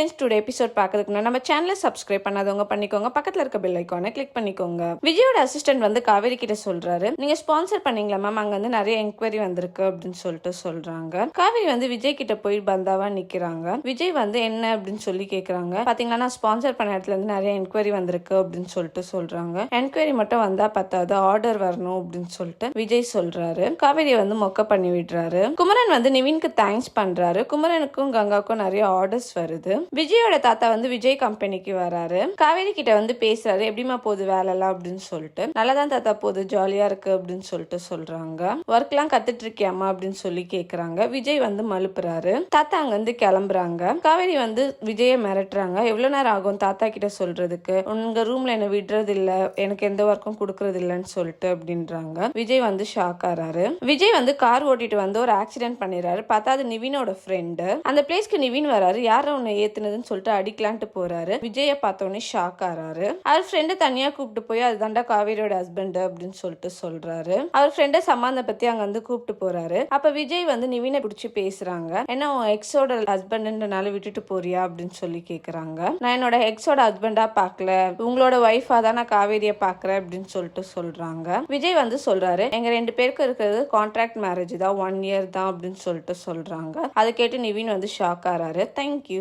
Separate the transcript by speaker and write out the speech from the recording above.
Speaker 1: Friends today episode பார்க்கறதுக்கு முன்னாடி நம்ம சேனலை சப்ஸ்கிரைப் பண்ணாதவங்க பண்ணிக்கோங்க. பக்கத்தில் இருக்க பெல் ஐக்கானை கிளிக் பண்ணிக்கோங்க. விஜயோட அசிஸ்டன்ட் வந்து காவேரி கிட்ட சொல்றாரு. நீங்க ஸ்பான்சர் பண்ணீங்களா மேம் அங்க வந்து நிறைய என்கொயரி வந்திருக்கு அப்படின்னு சொல்லிட்டு சொல்றாங்க. காவேரி வந்து விஜய் கிட்ட போய் பந்தாவா நிக்கிறாங்க. விஜய் வந்து என்ன அப்படின்னு சொல்லி கேக்குறாங்க. பாத்தீங்கன்னா நான் ஸ்பான்சர் பண்ண இடத்துல இருந்து நிறைய என்கொயரி வந்திருக்கு அப்படின்னு சொல்லிட்டு சொல்றாங்க. என்கொயரி மட்டும் வந்தா பத்தாது ஆர்டர் வரணும் அப்படின்னு சொல்லிட்டு விஜய் சொல்றாரு. காவேரியை வந்து மொக்க பண்ணி விடுறாரு. குமரன் வந்து நிவின்க்கு தேங்க்ஸ் பண்றாரு. குமரனுக்கும் கங்காவுக்கும் நிறைய ஆர்டர்ஸ் வருது. விஜயோட தாத்தா வந்து விஜய் கம்பெனிக்கு வராரு. காவேரி கிட்ட வந்து பேசுறாரு எப்படிமா போகுது வேலைலாம்? அப்படின்னு சொல்லிட்டு. நல்லாதான் தாத்தா போகுது ஜாலியா இருக்கு அப்படின்னு சொல்லிட்டு சொல்றாங்க. ஒர்க் எல்லாம் கத்துட்டு இருக்கியாமா அப்படின்னு சொல்லி கேக்குறாங்க. விஜய் வந்து மழுப்புறாரு. தாத்தா அங்க வந்து கிளம்புறாங்க. காவேரி வந்து விஜய மிரட்டுறாங்க. எவ்வளவு நேரம் ஆகும் தாத்தா கிட்ட சொல்றதுக்கு? உங்க ரூம்ல என்ன விடுறது இல்ல எனக்கு எந்த ஒர்க்கும் கொடுக்கறது இல்லைன்னு சொல்லிட்டு அப்படின்றாங்க. விஜய் வந்து ஷாக் ஆறாரு. விஜய் வந்து கார் ஓட்டிட்டு வந்து ஒரு ஆக்சிடென்ட் பண்ணிடுறாரு. பார்த்தா அது நிவினோட ஃப்ரெண்டு அந்த பிளேஸ்க்கு நிவின் வராரு. யாரும் உன்னை ஏத்துனதுன்னு சொல்லிட்டு அடிக்கலான்ட்டு போறாரு. விஜய பார்த்தோன்னே ஷாக் ஆறாரு. அவர் ஃப்ரெண்டு தனியா கூப்பிட்டு போய் அதுதாண்டா காவேரியோட ஹஸ்பண்ட் அப்படின்னு சொல்லிட்டு சொல்றாரு. அவர் ஃப்ரெண்டை சமாந்த பத்தி அங்க வந்து கூப்பிட்டு போறாரு. அப்ப விஜய் வந்து நிவினை பிடிச்சி பேசுறாங்க. என்ன உன் எக்ஸோட ஹஸ்பண்ட்னால விட்டுட்டு போறியா? அப்படின்னு சொல்லி கேக்குறாங்க. நான் என்னோட எக்ஸோட ஹஸ்பண்டா பார்க்கல. உங்களோட ஒய்ஃபா தான் நான் காவேரியை பாக்குறேன் அப்படின்னு சொல்லிட்டு சொல்றாங்க. விஜய் வந்து சொல்றாரு எங்க ரெண்டு பேருக்கு இருக்கிறது கான்ட்ராக்ட் மேரேஜ் தான் ஒன் இயர் தான் அப்படின்னு சொல்லிட்டு சொல்றாங்க. அதை கேட்டு நிவின் வந்து ஷாக் ஆறாரு. தேங்க்யூ